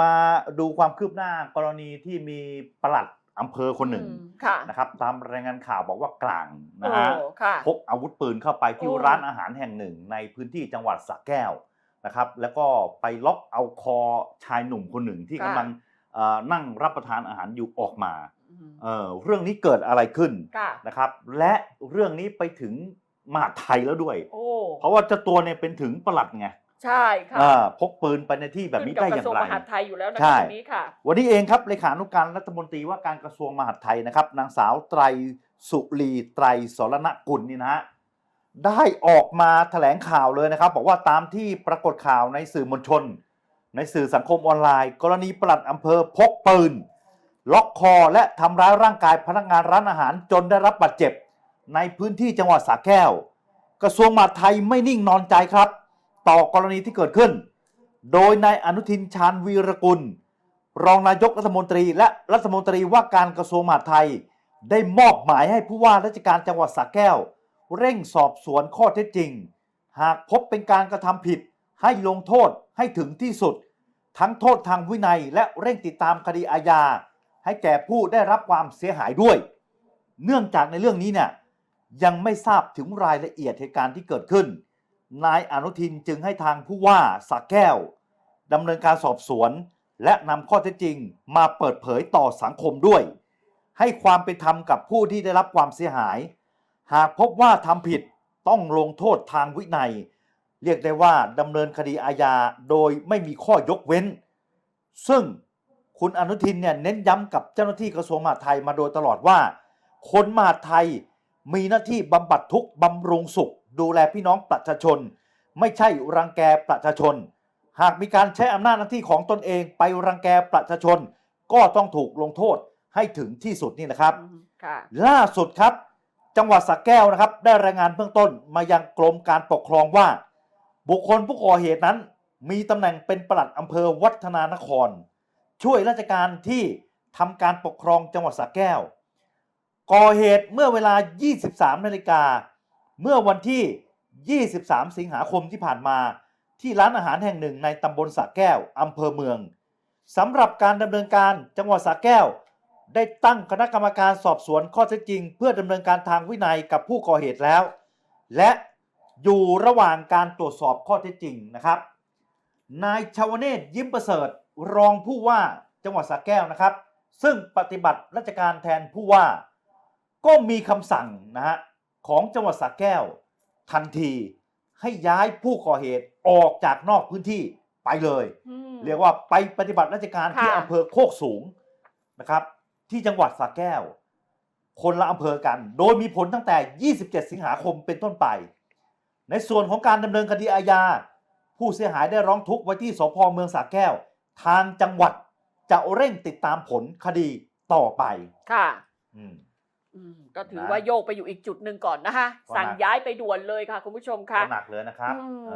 มาดูความคืบหน้ากรณีที่มีปลัดอำเภอคนหนึ่งอืมค่ะ นะครับตามรายงานข่าวบอกว่ากลางนะฮะโอ้ค่ะ พกอาวุธปืนเข้าไปที่โอ้ ร้านอาหารแห่งหนึ่ง ในพื้นที่จังหวัดสระแก้วนะครับ แล้วก็ไปล็อกเอาคอชายหนุ่มคนหนึ่งที่กำลังเอ่อนั่งรับประทานอาหารอยู่ออกมาอืมเอ่อเรื่องนี้เกิดอะไรขึ้นค่ะ นะครับ และเรื่องนี้ไปถึงมหาดไทยแล้วด้วย โอ้ เพราะว่าเจ้าตัวเนี่ยเป็นถึงปลัดไง ใช่ค่ะอ่าพกปืนไปในที่แบบนี้ได้อย่างขึ้กับกระทรวงไรมหาดไทยอยู่แล้วนะใช่คะตรงนี้ค่ะ วันนี้เองครับเลขานุการรัฐมนตรีว่าการกระทรวงมหาดไทยนะครับ นางสาวไตรสุรีไตรสรณกุลนี่นะฮะได้ออกมาแถลงข่าวเลยนะครับ บอกว่าตามที่ปรากฏข่าวในสื่อมวลชน ในสื่อสังคมออนไลน์ กรณีปลัดอำเภอพกปืน ล็อกคอและทำร้ายร่างกายพนักงานร้านอาหารจนได้รับบาดเจ็บ ในพื้นที่จังหวัดสระแก้ว กระทรวงมหาดไทยไม่นิ่งนอนใจครับ ต่อกรณีที่เกิดขึ้น โดยนายอนุทินชาญวีรกุล รองนายกรัฐมนตรีและรัฐมนตรีว่าการกระทรวงมหาดไทย ได้มอบหมายให้ผู้ว่าราชการจังหวัดสระแก้ว เร่งสอบสวนข้อเท็จจริง หากพบเป็นการกระทำผิด ให้ลงโทษให้ถึงที่สุด ทั้งโทษทางวินัยและเร่งติดตามคดีอาญาให้แก่ผู้ได้รับความเสียหายด้วย เนื่องจากในเรื่องนี้เนี่ยยังไม่ทราบถึงรายละเอียดเหตุการณ์ที่เกิดขึ้น นายอนุทินจึงให้ทางผู้ว่าสระแก้วดำเนินการสอบสวน และนำข้อเท็จจริงมาเปิดเผยต่อสังคมด้วย ให้ความเป็นธรรมกับผู้ที่ได้รับความเสียหาย หากพบว่าทำผิดต้องลงโทษทางวินัย เรียกได้ว่าดำเนินคดีอาญาโดยไม่มีข้อยกเว้น ซึ่งคุณอนุทินเนี่ยเน้นย้ำกับเจ้าหน้าที่กระทรวงมหาดไทยมาโดยตลอดว่า คนมหาดไทยมีหน้าที่บำบัดทุกข์บำรุงสุข ดูแลพี่น้องประชาชน ไม่ใช่รังแกประชาชน หากมีการใช้อำนาจหน้าที่ของตนเองไปรังแกประชาชน ก็ต้องถูกลงโทษให้ถึงที่สุดนี่นะครับอืมค่ะล่าสุดครับ จังหวัดสระแก้วนะครับ ได้รายงานเบื้องต้นมายังกรมการปกครองว่า บุคคลผู้ก่อเหตุนั้น มีตำแหน่งเป็นปลัดอำเภอวัฒนานคร ช่วยราชการที่ทำการปกครองจังหวัดสระแก้ว ก่อเหตุเมื่อเวลา 23นาฬิกา เมื่อวันที่ 23 สิงหาคมที่ผ่านมา ที่ร้านอาหารแห่งหนึ่งในตำบลสระแก้วอำเภอเมืองสำหรับการดำเนินการจังหวัดสระแก้ว ได้ตั้งคณะกรรมการสอบสวนข้อเท็จจริง เพื่อดำเนินการทางวินัยกับผู้ก่อเหตุแล้ว และอยู่ระหว่างการตรวจสอบข้อเท็จจริงนะครับ นายชาวเนศยิ้มประเสริฐรองผู้ว่าจังหวัดสระแก้วนะครับ ซึ่งปฏิบัติราชการแทนผู้ว่า ก็มีคำสั่งนะฮะ ของจังหวัดสระแก้ว ทันทีให้ย้ายผู้ก่อเหตุออกจากนอกพื้นที่ไปเลยอืมเรียกว่าไปปฏิบัติราชการที่ค่ะอำเภอโคกสูงนะครับ ที่จังหวัดสระแก้ว คนละอำเภอกัน โดยมีผลตั้งแต่ 27 สิงหาคมเป็นต้นไป ในส่วนของการดำเนินคดีอาญาผู้เสียหายได้ร้องทุกข์ไว้ที่สพเมืองสระแก้ว ทางจังหวัดจะเร่งติดตามผลคดีต่อไป ค่ะอืมอืม ก็ถือนะว่าโยกไปอยู่อีกจุดหนึ่งก่อนนะคะก็สั่งนะย้ายไปด่วนเลยค่ะคุณผู้ชมค่ะ ก็หนักเลยนะครับอืม เออ